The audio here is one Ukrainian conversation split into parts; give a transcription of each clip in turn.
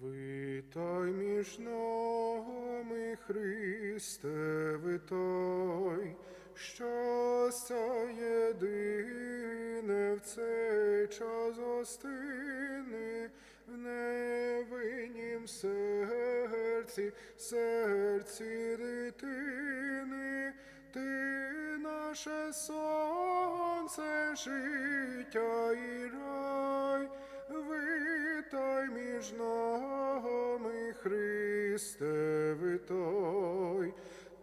Витай між нами, Христе, витай, щастя єдине в цей час гостини, в невиннім серці, серці дитини, ти наше сонце, життя і рай. Витай між нами, Христе, витай,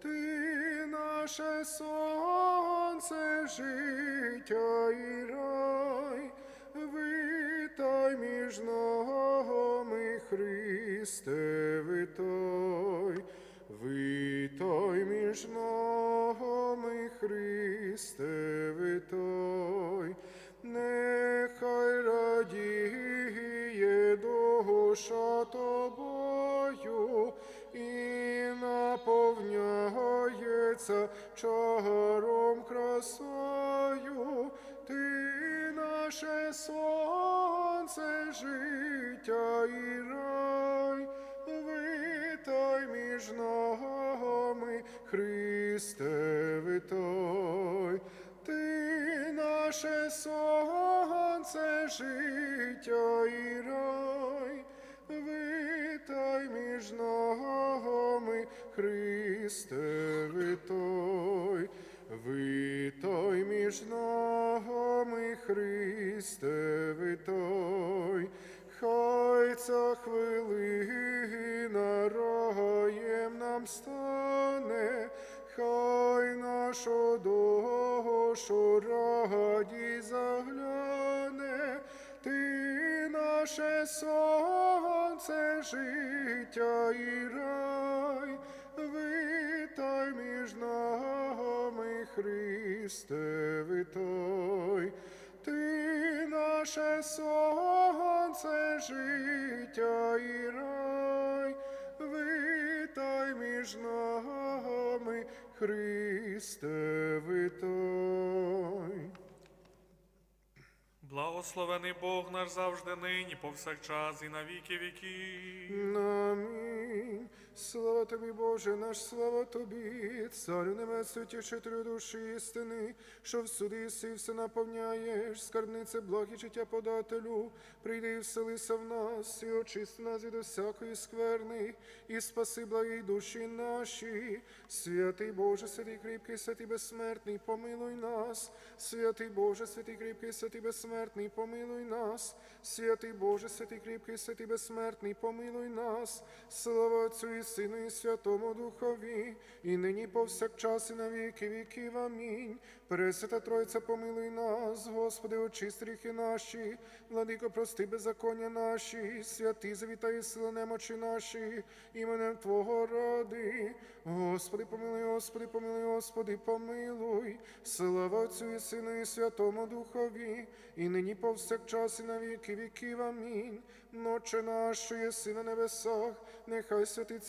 ти наше сонце, життя і рай, витай між нами, Христе, витай, витай між нами, Христе, витай, нехай радіє душа тобою і наповняється чаром красою, ти наше сонце, життя і рай, витай між нами, Христе, витай, ти наше сонце, життя і рай, витай між нами, Христе, витай, витай між нами, Христе, витай, хай ця хвилина нам стане, хай нашу душу раді загляне, ти наше сонце, життя і рай, витай між нами, Христе, витай, ти наше сонце, життя і рай, витай між нами, Христе, витай. Благословений Бог наш завжди нині, повсякчас і на віки віків. Амінь. Слава тобі, Боже, наш слава тобі, царю небесний, тішителю душі істини, що в суді си все наповняєш, скарбнице благі життя подателю, прийди і вселися в нас, і очисти нас від усякої скверни, і спаси благі душі наші. Святий Боже, святий кріпкий, святий безсмертний, помилуй нас. Святий Боже, святий кріпкий, святий безсмертний, помилуй нас. Святий Боже, святий кріпкий, святий безсмертний, помилуй нас. Слава Отцю і Сину, і Святому Духові, і нині повсякчас, і на віки віків. Амінь. Пресвята Тройця, помилуй нас, Господи, очисти гріхи наші, владико, прости беззаконня наші, святи завітай сила немочі наші, іменем Твого ради. Господи, помилуй, Господи, помилуй, Господи, помилуй. Слава Отцю і Сину, і Святому Духові, і нині повсякчас, і на віки віків. Амінь. Ноче наш, що єси на небесах, нехай святиться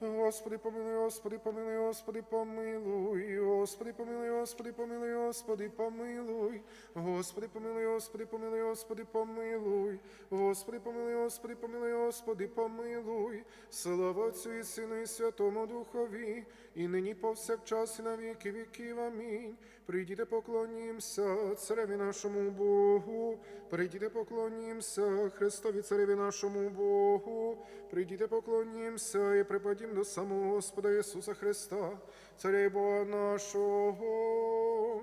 Господи, помилуй, Господи, помилуй, Господи, помилуй, Господи, помилуй, Господи, помилуй, Господи, помилуй, Господи, помилуй, Господи, помилуй, Господи, помилуй, Господи, помилуй, Господи, помилуй, Господи, помилуй, слава Отцю і Сину, і Святому Духові, і нині повсякчас, і на віки віків. Амінь. Прийдіте, поклонімся цареві нашому Богу, прийдіте, поклонімся Христові цареві нашому Богу, прийдіте, поклонімся і до самого Господа Ісуса Христа, царя Бога нашого.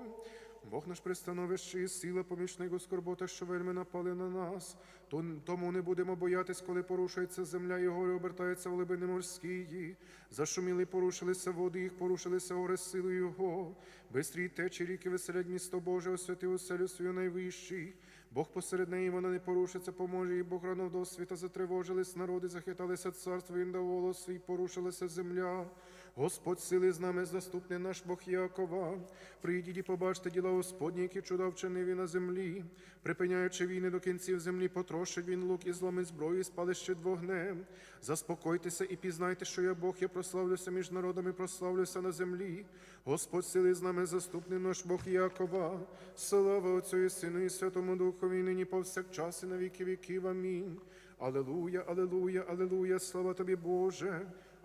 Бог наш пристановище і сила, помічник скорбота, що вельми напали на нас. Тому не будемо боятись, коли порушується земля, і гори обертаються в глибини морські. Зашуміли, порушилися води, їх порушилися гори сили Його. Бистрій течі ріки веселять місто Боже, освятив оселю свою найвищий. Бог посеред неї вона не порушиться, поможе їй, Бог рано до світа затривожились народи, захиталися царство, він дав волос свій, порушилася земля. Господь сили з нами, заступний наш Бог Якова. Прийдіть і побачте діла Господні, які чуда вчинив він на землі. Припиняючи війни до кінців землі, потрошить він лук і зломить зброю, і спалище вогнем. Заспокойтеся і пізнайте, що я Бог, я прославлюся між народами, прославлюся на землі. Господь сили з нами, заступний наш Бог Якова. Слава Отцю і Сину і Святому Духові, нині повсякчас і на віки віків. Амінь. Алелуя, алелуя, алелуя, слава тобі, Боже.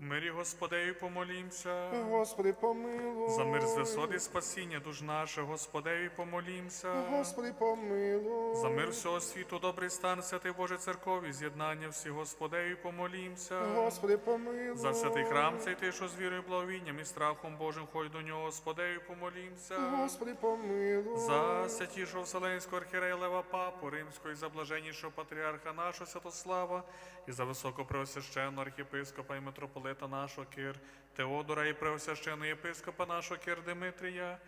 Мирі Господею помолімся. Господи, помилуй. За мир з висот і спасіння душ наших, Господею помолімся. Господи, помилуй. За мир всього світу, добрий стан, святий Боже церкові, з'єднання всі, Господею помолімся. Господи, помилуй. За святий храм цей ти, що з вірою, благовінням і страхом Божим ходь до нього, Господею помолімся. Господи, помилуй. За святішого Вселенського архірея Лева Папу Римського і за блаженнішого патріарха нашого Святослава, і за високопреосвященного архієпископа і митрополита нашого Кир Теодора і преосвященного єпископа нашого Кир Димитрія,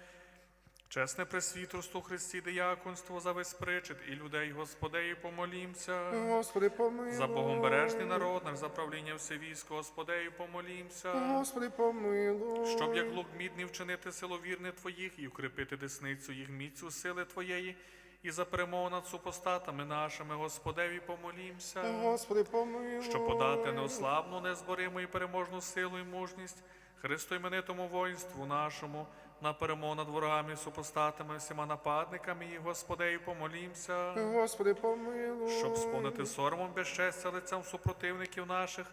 чесне пресвітерство Христі, дияконство за весь причет і людей Господею помолімся. Господи, помилуй. За Богомбережний народ, наш за правління все військо, Господею помолімся. Господи, помилуй. Щоб як лук мідний вчинити силовірне Твоїх і укріпити десницю їх міцю сили Твоєї, і за перемогу над супостатами нашими, Господеві, помолімся, Господи, помилуй. щоб подати неослабну, незбориму і переможну силу і мужність Христу іменитому воїнству нашому, на перемогу над ворогами, супостатами, всіма нападниками, і Господею, помолімся. Господи, помилуй. Щоб сповнити соромом безчестя лицям супротивників наших,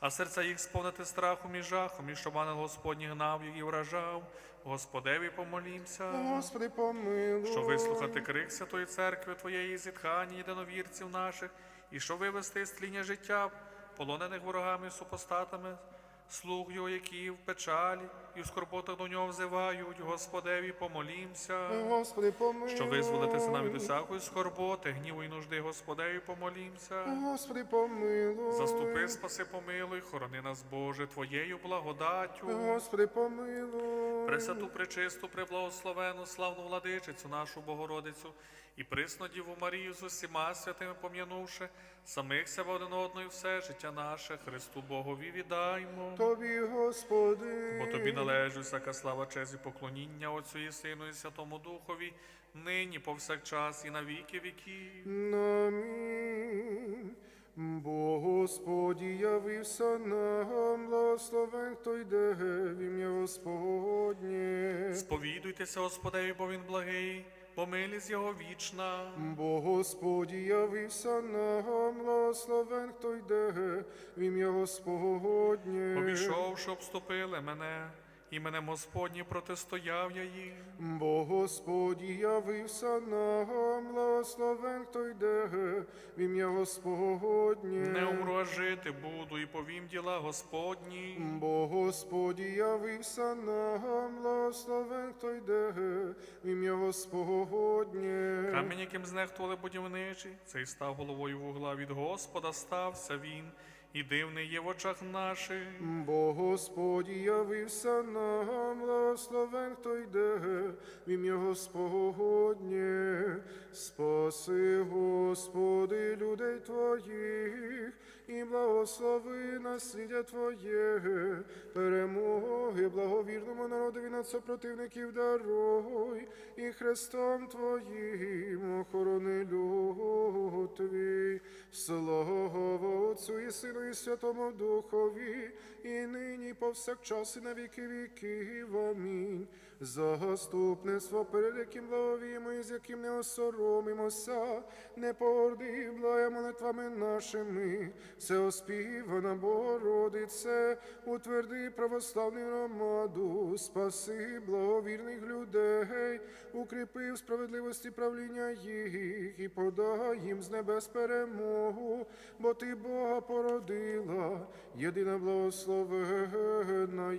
а серця їх сповнити страхом і жахом, і щоб ангел Господній гнав їх і вражав. Господеві помолімся, Господи, помилуй. щоб вислухати крик Святої Церкви Твоєї зітхання єдиновірців наших, і щоб вивести з тління життя, полонених ворогами і супостатами, слуг його, які в печалі, і в скорботах до нього взивають. Господеві помолімся. Господи, помилуй. Щоб визволитися нам від усякої скорботи, гніву і нужди, Господею, помолімся. Господи, помилуй. Заступи, спаси, помилуй, хорони нас, Боже, Твоєю благодаттю. Господи, помилуй. Пресвяту, пречисту, преблагословену, славну владичицю, нашу Богородицю, і присну Діву Марію з усіма святими пом'янувши, самих себе один одного і все життя наше, Христу Богові віддаймо. Тобі, Господи. Бо тобі належить всяка слава, честь і поклоніння Отцю і Сину і Святому Духові, нині повсякчас і на віки віків. Амінь. Бо Господі явився нам, благословен, хто йде в ім'я Господнє. Сповідуйтеся, Господеві, бо він благий, бо милість його вічна. Бо Господі явився нам, благословен, хто йде в ім'я Господнє. Обійшовши, обступили мене, іменем Господні протистояв я їм. Бо Господі явився нам, благословен, хто йде в ім'я Господнє. Не умру, а жити буду, і повім діла Господні. Бо Господі явився нам, благословен, хто йде в ім'я Господнє. Камінь, яким знехтували будівничі, цей став головою вугла від Господа, стався він, і дивний є в очах наших. Бо Господь явився нам, благословен, хто йде в ім'я Господнє. Спаси, Господи, людей Твоїх, і благослови наслідя Твоє, перемоги, благовірному народові над супротивників даруй, і Христом Твоїм охорони люд Твій. Слава Отцю і Сину і Святому Духові, і нині, і повсякчас, і на віки віків. Амінь. Заступництво, перед яким благовіємо і з яким не осоромимося, не благає молитвами нашими, все оспівана Богородице, утверди православну громаду, спаси благовірних людей, укріпи в справедливості правління їх і подай їм з небес перемогу, бо ти Бога породила, єдина благословенна.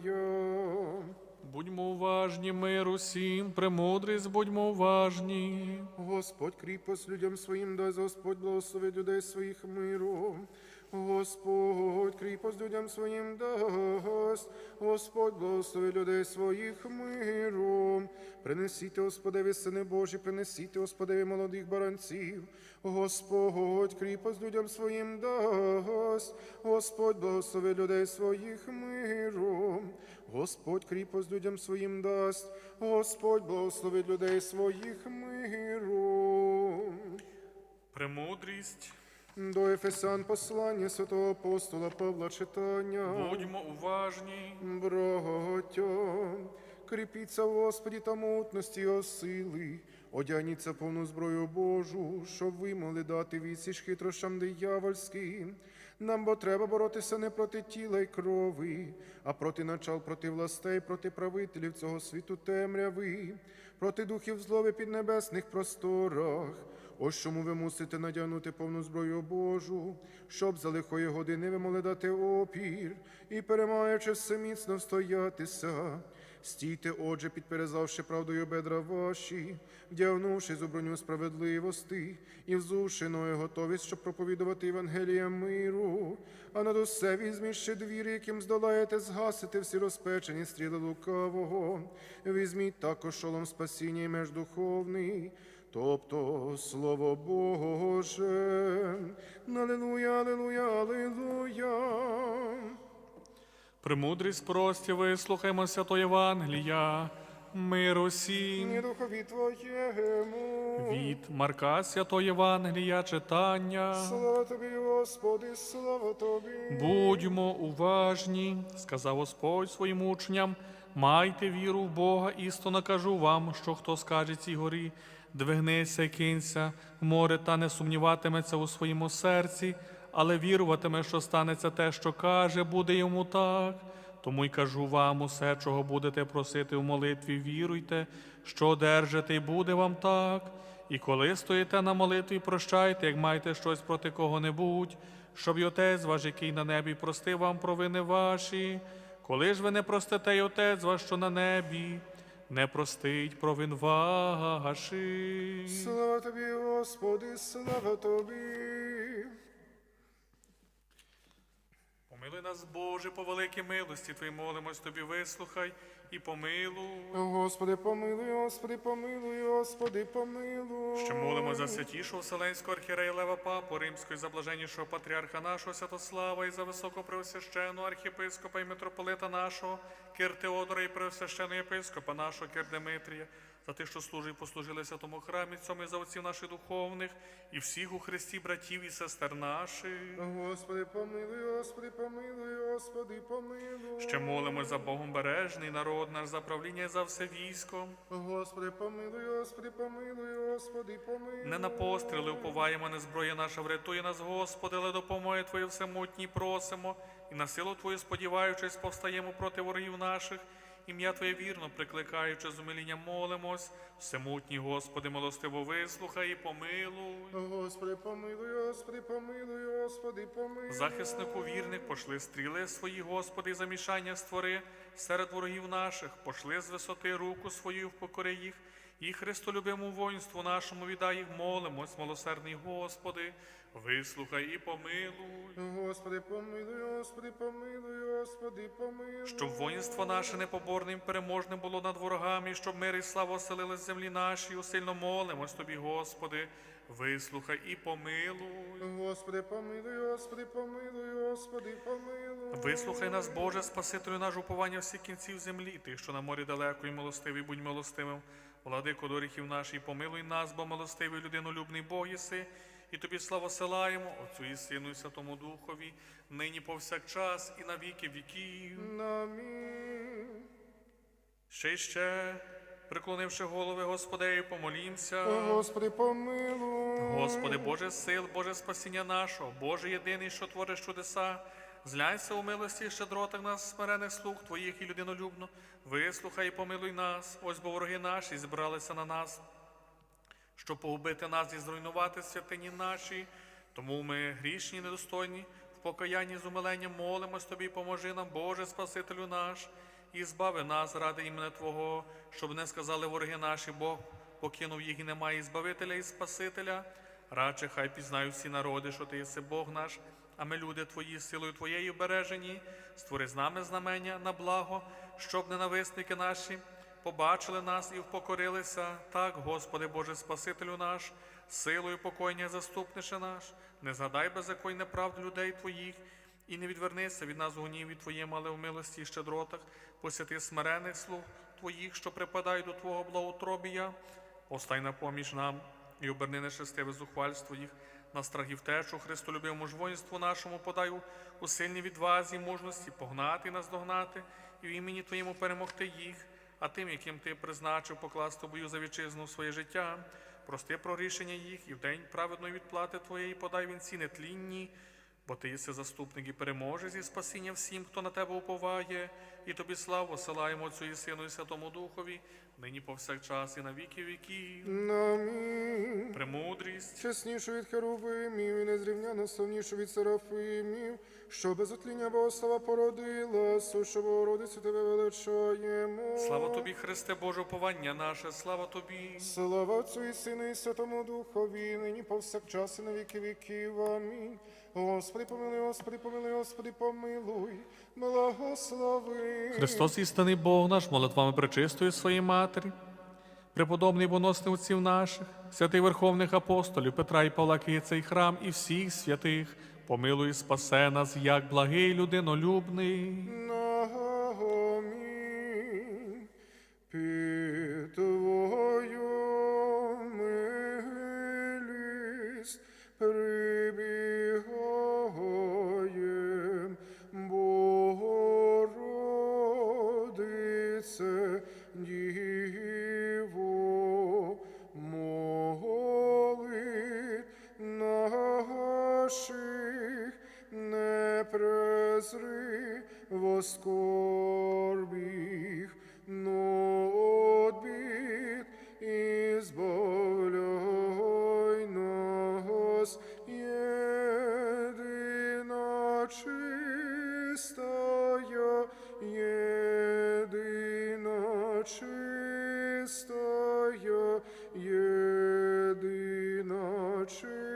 Будьмо уважні, мир усім, премудрість, будьмо уважні. Господь кріпость людям своїм дасть, Господь благословить людей своїх миром. Господь кріпость людям своїм дасть, Господь благослови людей своїх миром. Принесіть, Господеві, сини Божі, принесіть, Господеві, молодих баранців. Господь кріпость людям своїм дасть, Господь благослови людей своїх миром. Господь кріпость людям своїм дасть, Господь благословить людей своїх миром. Премудрість, До Ефесян послання святого апостола Павла читання. будьмо уважні, Браття, кріпіться в Господі та мутності його сили, одягніться повну зброю Божу, щоб ви могли дати відсіч хитрощам диявольським. Нам бо треба боротися не проти тіла й крови, а проти начал, проти властей, проти правителів цього світу темряви, проти духів злови під небесних просторах. Ось чому ви мусите надягнути повну зброю Божу, щоб за лихої години ви могли дати опір і, перемагаючи все міцно встоятися. Стійте, отже, підперезавши правдою бедра ваші, вдягнувши зу броню справедливості і взувши ноги готовість, щоб проповідувати Євангелія миру, а над усе візьміть ще двір, яким здолаєте згасити всі розпечені стріли лукавого. Візьміть також шолом спасіння і меж духовний, тобто Слово Боже. Аллилуйя, аллилуйя, аллилуйя. премудрість прості, вислухаймо свято Євангелія, мир усім. Духові Твоєму. Від Марка Свято Євангелія читання. Слава тобі, Господи, слава тобі. Будьмо уважні, сказав Господь своїм учням, майте віру в Бога, істинно кажу вам, що хто скаже цій горі, двигнися і кинься в море та не сумніватиметься у своєму серці, але віруватиме, що станеться те, що каже, буде йому так. Тому й кажу вам усе, чого будете просити в молитві, віруйте, що одержите, і буде вам так. І коли стоїте на молитві, прощайте, як маєте щось проти кого-небудь, щоб й Отець ваш, який на небі, простив вам провини ваші. Коли ж ви не простите й Отець ваш, що на небі, не простить провин ваших. Слава тобі, Господи, слава тобі. Помилуй нас, Боже, по великій милості Твої молимось Тобі, вислухай і помилуй. Господи, помилуй, Господи, помилуй, Господи, помилуй. Що молимо за святішого Вселенського архієрея Лева Папу, Римського і заблаженнішого патріарха нашого Святослава і за високопреосвященого архієпископа і митрополита нашого, Кир Теодора і преосвященого єпископа нашого Кир Димитрія, за тих, що служить і послужили святому храмі, цьому і за отців наших духовних, і всіх у Христі братів і сестер наших. Господи, помилуй, Господи, помилуй, Господи, помилуй. Ще молимо за Богом бережний народ наш, за правління і за все військо. Господи, помилуй, Господи, помилуй, Господи, помилуй. Не на постріли уповаємо, не зброя наша врятує нас, Господи, але допомоги Твої всемутній просимо, і на силу Твою сподіваючись, повстаємо проти ворогів наших. Ім'я Твоє вірно прикликаючи з умиління молимось, всемутній Господи, милостиво вислухай і помилуй. Господи, помилуй, Господи, помилуй, Господи, помилуй. Захиснику вірних пошли стріли свої, Господи, і замішання створи серед ворогів наших, пошли з висоти руку свою впокори їх, і Христолюбиму воїнству нашому віддай їх, молимось, милосердний Господи, вислухай і помилуй. Господи, помилуй, Господи, помилуй, Господи, помилуй. Щоб воїнство наше непоборним переможним було над ворогами, щоб мир і слава оселили з землі нашій, усильно молимось Тобі, Господи, вислухай і помилуй. Господи, помилуй, Господи, помилуй, Господи, помилуй. Вислухай нас, Боже, Спасителю наш уповання всіх кінців землі, ти, що на морі далеко і милостивий, будь милостивим. Владико доріхів нашій, помилуй нас, бо милостивий людинолюбний Бог єси, і тобі славу силаємо, Отцю і Сину, і Святому Духові, нині повсякчас і на віки віків. Амінь. Ще й ще, приклонивши голови Господею, помолімся. Господи, помилуй. Господи, Боже сил, Боже спасіння нашого, Боже єдиний, що твориш чудеса, зляйся у милості і щедротах нас, смирених слуг Твоїх і людинолюбно, вислухай і помилуй нас, ось бо вороги наші зібралися на нас, щоб погубити нас і зруйнувати святині наші. Тому ми грішні, і недостойні, в покаянні з умиленням молимось Тобі, поможи нам, Боже Спасителю наш, і збави нас ради імені Твого, щоб не сказали вороги наші, Бог покинув їх і немає Збавителя і Спасителя. Радше хай пізнають всі народи, що ти єси Бог наш, а ми, люди твої, силою твоєю бережені, створи з нами знамення на благо, щоб ненависники наші побачили нас і впокорилися. Так, Господи Боже Спасителю наш, силою покойня заступнише наш, не згадай беззаконня правд людей твоїх, і не відвернися від нас у гніві Твоєму, але в милості і щедротах, посвяти смирених слуг Твоїх, що припадають до Твого благоутробія, Остай на поміж нам і оберни нещастиве зухвальство їх, на страх і втечу, Христолюбивому ж воїнству нашому подаю. У сильній відвазі, мужності погнати і наздогнати, і в імені Твоєму перемогти їх, а тим, яким Ти призначив покласти бою за вітчизну своє життя, прости про рішення їх, і в день праведної відплати Твоєї подай вінці нетлінні, Бо ти єси заступник і переможець і спасіння всім, хто на тебе уповає, і тобі славу осилаємо Отцю і Сину і Святому Духові, нині повсякчас і на віки віків. Амінь. Премудрість, Чеснішу від херувимів і незрівняно славнішу від серафимів, що без отління Богослава породила, сущу Богородицю тебе величаємо. слава тобі, Христе Боже, уповання наше, слава тобі. Слава Отцю і Сину і Святому Духові, нині повсякчас і на віки віків. Амінь. Господи, помилуй, Господи, помилуй, Господи, помилуй, благослови. Христос істинний Бог наш, молитвами причистої своєї Матері, преподобний боносний отців наших, святий верховних апостолів Петра і Павла цей храм і всіх святих, помилуй спасе нас, як благий людинолюбний. Наших, не презри воскорбіх, но одбід і збавляй нас, єдина чистая, єдина чистая, єдина чистая